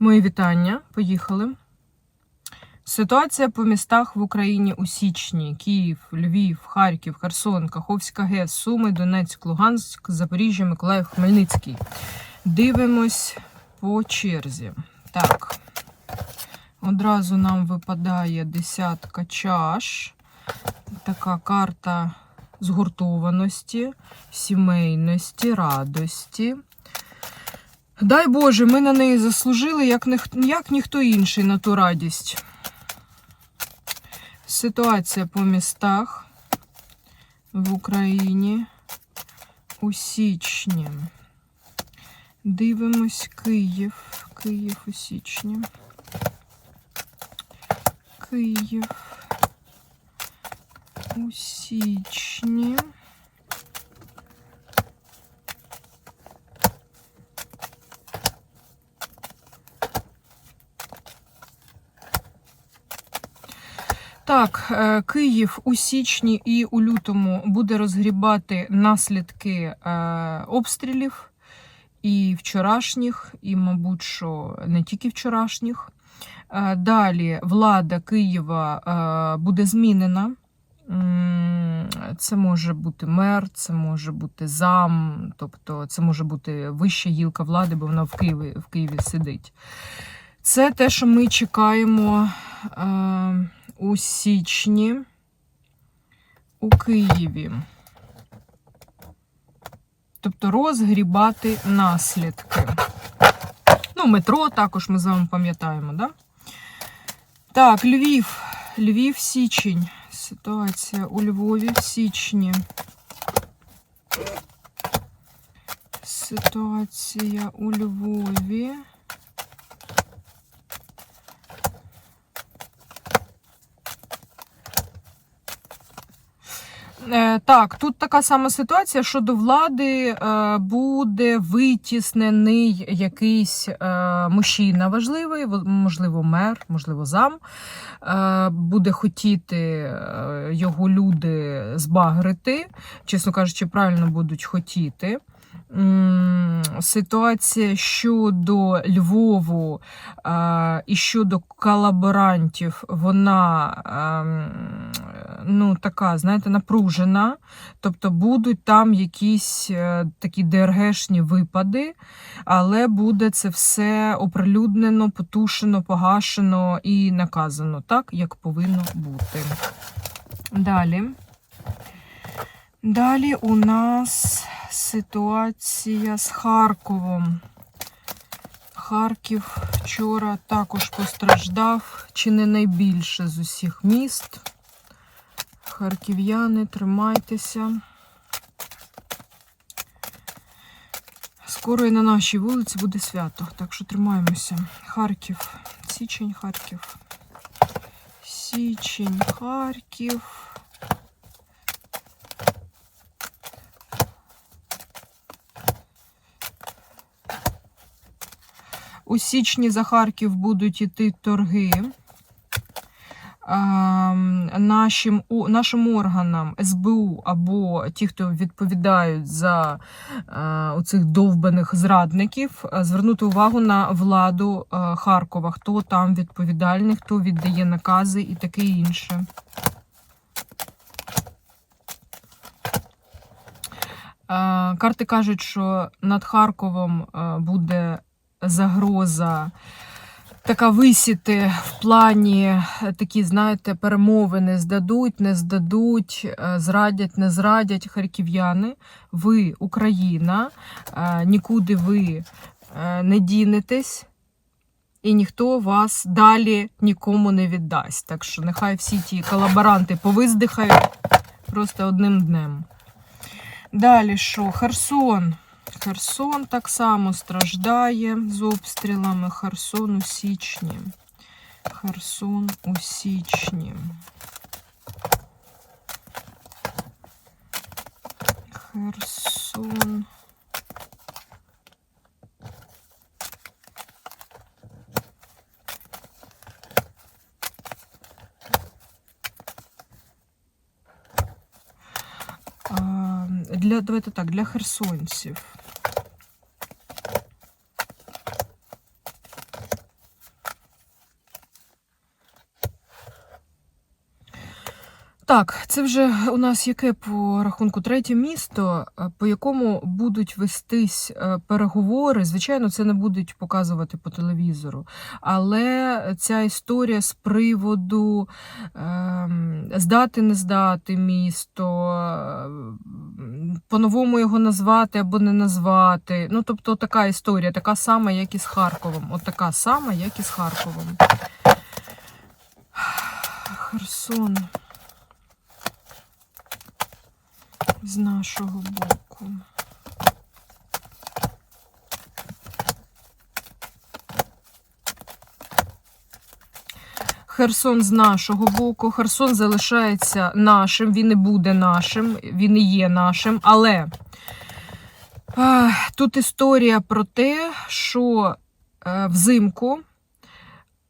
Мої вітання. Поїхали. Ситуація по містах в Україні у січні: Київ, Львів, Харків, Херсон, Каховська ГЕС, Суми, Донецьк, Луганськ, Запоріжжя, Миколаїв, Хмельницький. Дивимось по черзі. Так. Одразу нам випадає десятка чаш. Така карта згуртованості, сімейності, радості. Дай Боже, ми на неї заслужили, як, ніх- як ніхто інший на ту радість. Ситуація по містах в Україні у січні. Дивимось Київ. Київ у січні. Київ у січні. Так, е, Київ у січні і у лютому буде розгрібати наслідки е, обстрілів і вчорашніх, і, мабуть, що не тільки вчорашніх. Е, Далі влада Києва буде змінена. Це може бути мер, це може бути зам, тобто це може бути вища гілка влади, бо вона в Києві, в Києві сидить. Це те, що ми чекаємо у січні у Києві. Тобто розгрібати наслідки. Ну, метро також ми з вами пам'ятаємо, да? Так, Львів. Львів, січень. Ситуація у Львові в січні. Ситуація у Львові. Так, тут така сама ситуація, що до влади е, буде витіснений якийсь е, мужчина важливий, можливо, мер, можливо, зам. Е, Буде хотіти е, його люди збагрити, чесно кажучи, правильно будуть хотіти. Ситуація щодо Львову і щодо колаборантів, вона ем, ну, така, знаєте, напружена. Тобто будуть там якісь е, такі ДРГшні випади, але буде це все оприлюднено, потушено, погашено і наказано так, як повинно бути. Далі. Далі у нас ситуація з Харковом. Харків вчора також постраждав, чи не найбільше з усіх міст. Харків'яни, тримайтеся. Скоро і на нашій вулиці буде свято, так що тримаємося. Харків, січень, Харків. Січень, Харків. У січні за Харків будуть іти торги. Ем, Нашим, нашим органам СБУ або ті, хто відповідають за е, оцих довбаних зрадників, е, звернути увагу на владу е, Харкова, хто там відповідальний, хто віддає накази і таке інше. Карти кажуть, що над Харковом буде загроза така висіти в плані е, такі, знаєте, перемовини здадуть, не здадуть, е, зрадять, не зрадять харків'яни. Ви, Україна, е, нікуди ви не дінетесь. І ніхто вас далі нікому не віддасть. Так що нехай всі ті колаборанти повиздихають просто одним днем. Далі що? Херсон. Херсон так само страждає з обстрілами. Херсон у січні. Херсон у січні. Херсон. А, Для, давайте так, для херсонців. Так, це вже у нас яке по рахунку третє місто, е, по якому будуть вестись е, переговори. Звичайно, це не будуть показувати по телевізору. Але ця історія з приводу ем, здати, не здати місто, ем, по-новому його назвати або не назвати. Ну, тобто, така історія, така сама, як і з Харковом. От така сама, як і з Харковом. Херсон. З нашого боку. Херсон з нашого боку. Херсон залишається нашим, він і буде нашим, він і є нашим. Але е, тут історія про те, що е, взимку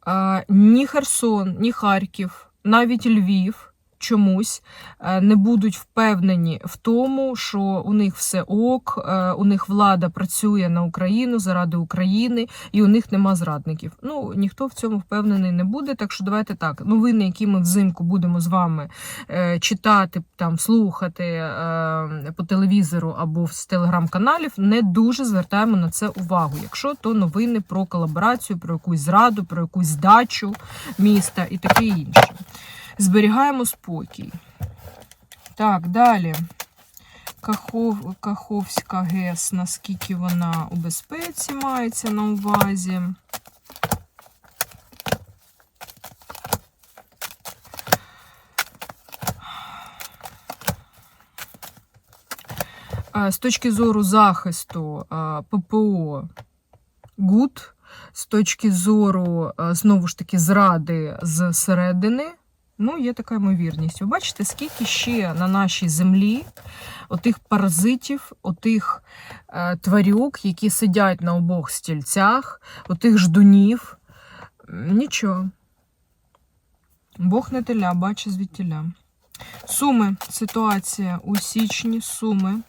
е, ні Херсон, ні Харків, навіть Львів чомусь е, не будуть впевнені в тому, що у них все ок, е, у них влада працює на Україну заради України, і у них нема зрадників. Ну ніхто в цьому впевнений не буде. Так що давайте так. Новини, які ми взимку будемо з вами е, читати, там слухати по телевізору або з телеграм-каналів, не дуже звертаємо на це увагу. Якщо то новини про колаборацію, про якусь зраду, про якусь здачу міста і таке інше. Зберігаємо спокій. Так, далі. Кахов, Каховська ГЕС, наскільки вона у безпеці мається на увазі. З точки зору захисту ППО ГУД, з точки зору, знову ж таки, зради з середини, Ну, є така ймовірність. Ви бачите, скільки ще на нашій землі отих паразитів, отих е, тварюк, які сидять на обох стільцях, отих ждунів. Нічого. Бог не теля, бачить звідтіля. Суми. Ситуація у січні, суми.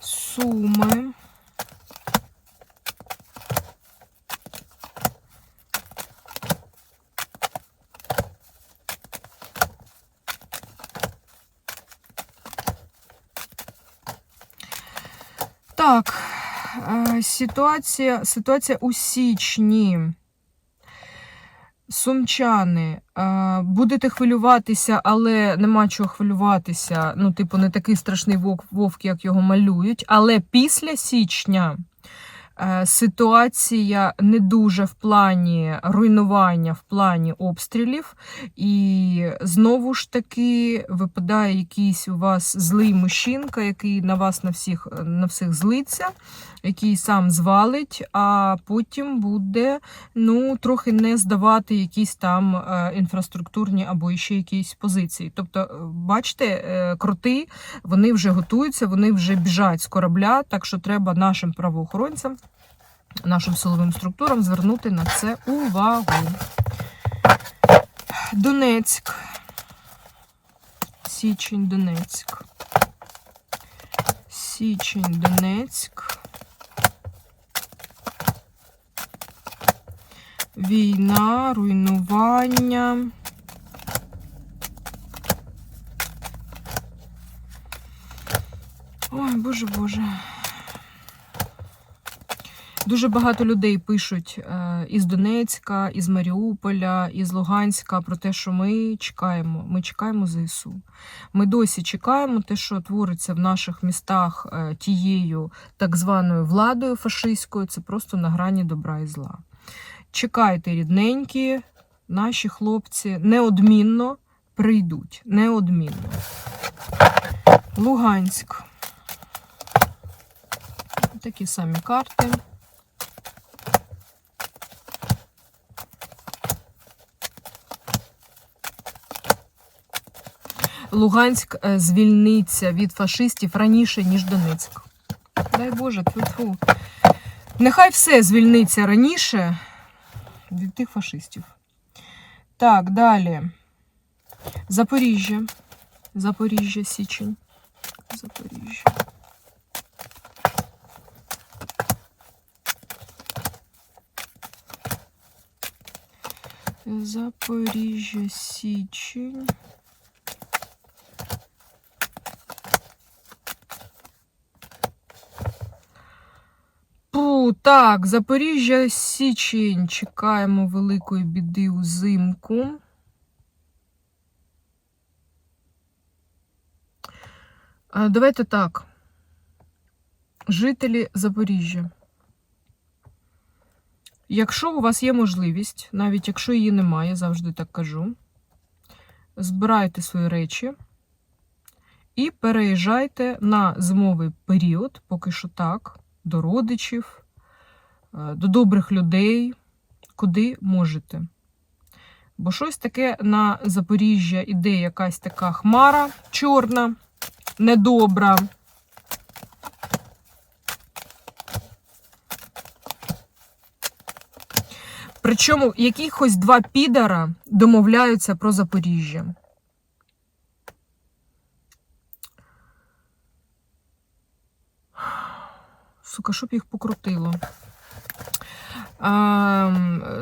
Суми. Так, е, ситуація, ситуація у січні. Сумчани, е, будете хвилюватися, але нема чого хвилюватися. Ну, типу, не такий страшний вовк, як його малюють. Але після січня ситуація не дуже в плані руйнування, в плані обстрілів, і знову ж таки випадає якийсь у вас злий мужчинка, який на вас на всіх на всіх злиться, який сам звалить, а потім буде ну, трохи не здавати якісь там е, інфраструктурні або ще якісь позиції. Тобто, е, бачите, кроти, вони вже готуються, вони вже біжать з корабля, так що треба нашим правоохоронцям нашим силовим структурам звернути на це увагу. Донецьк. Січень, Донецьк. Січень, Донецьк. Війна, руйнування. Ой, боже Боже. Дуже багато людей пишуть е, із Донецька, із Маріуполя, із Луганська про те, що ми чекаємо. Ми чекаємо ЗСУ. Ми досі чекаємо те, що твориться в наших містах е, тією так званою владою фашистською. Це просто на грані добра і зла. Чекайте, рідненькі, наші хлопці неодмінно прийдуть. Неодмінно. Луганськ. Такі самі карти. Луганськ е, звільниться від фашистів раніше, ніж Донецьк. Дай Боже, тьфу-тьфу. Нехай все звільниться раніше від тих фашистів. Так, далі. Запоріжжя. Запоріжжя, Січень. Запоріжжя. Запоріжжя, Січень. Ту-ту-ту. Так, Запоріжжя, Січень. Чекаємо великої біди узимку. Давайте так. Жителі Запоріжжя. Якщо у вас є можливість, навіть якщо її немає, завжди так кажу, збирайте свої речі і переїжджайте на зимовий період, поки що так, до родичів, до добрих людей, куди можете. Бо щось таке на Запоріжжя іде якась така хмара чорна, недобра. Причому якихось два підара домовляються про Запоріжжя. Сука, щоб їх покрутило. А,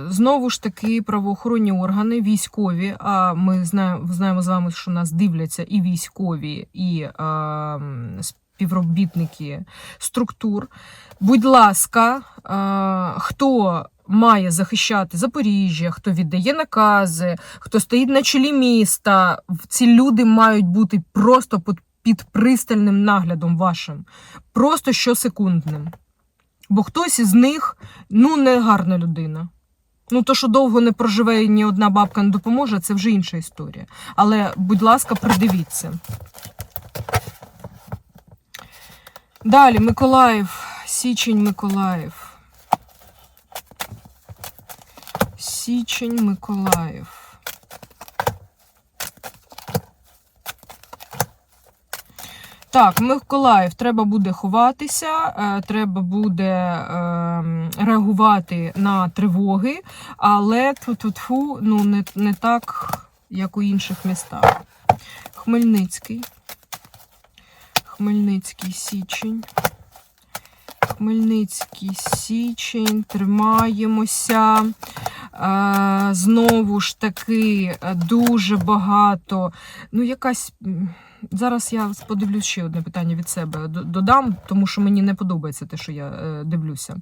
знову ж таки, правоохоронні органи, військові. А ми знаємо, з вами, що нас дивляться і військові, і співробітники структур. Будь ласка, хто має захищати Запоріжжя, хто віддає накази, хто стоїть на чолі міста, ці люди мають бути просто під пристальним наглядом вашим, просто щосекундним. Бо хтось із них ну не гарна людина. Ну, то, що довго не проживе і ні одна бабка не допоможе, це вже інша історія. Але, будь ласка, придивіться. Далі, Миколаїв, Січень, Миколаїв. Січень, Миколаїв. Так, Миколаїв, треба буде ховатися, е, треба буде е, реагувати на тривоги, але тфу-тфу-тфу, ну не, не так, як у інших містах. Хмельницький. Хмельницький січень. Хмельницький січень, тримаємося. Е, знову ж таки, дуже багато. Ну, якась. Зараз я подивлюсь ще одне питання від себе додам, тому що мені не подобається те, що я е, дивлюся.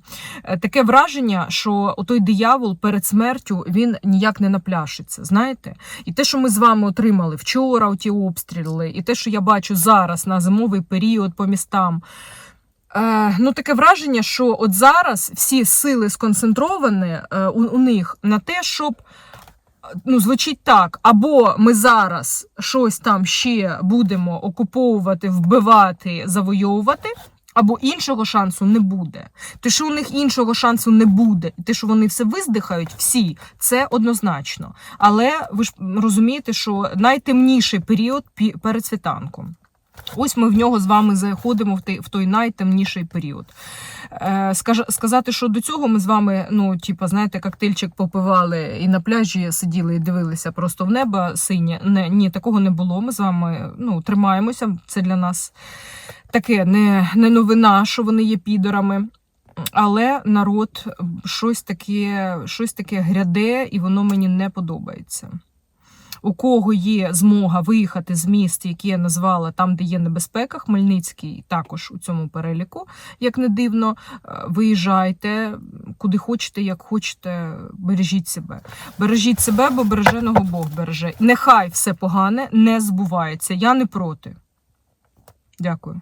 Е, таке враження, що той диявол перед смертю він ніяк не напляшиться. Знаєте? І те, що ми з вами отримали вчора, ті обстріли, і те, що я бачу зараз на зимовий період по містам. Е, ну, таке враження, що от зараз всі сили сконцентровані у, у них на те, щоб ну, звучить так: або ми зараз щось там ще будемо окуповувати, вбивати, завойовувати. Або іншого шансу не буде. Те, що у них іншого шансу не буде, і те, що вони все виздихають, всі, це однозначно. Але ви ж розумієте, що найтемніший період перед світанком. Ось ми в нього з вами заходимо в той, найтемніший період. Е, сказати, що до цього ми з вами, ну, типа, знаєте, коктейльчик попивали і на пляжі сиділи і дивилися просто в небо синє. Не, ні, такого не було. Ми з вами ну, тримаємося. Це для нас таке не, не новина, що вони є підорами. Але народ щось таке, щось таке гряде, і воно мені не подобається у кого є змога виїхати з міст, які я назвала там, де є небезпека, Хмельницький також у цьому переліку, як не дивно, е, виїжджайте куди хочете, як хочете, бережіть себе. Бережіть себе, бо береженого Бог береже. Нехай все погане не збувається. Я не проти. Дякую.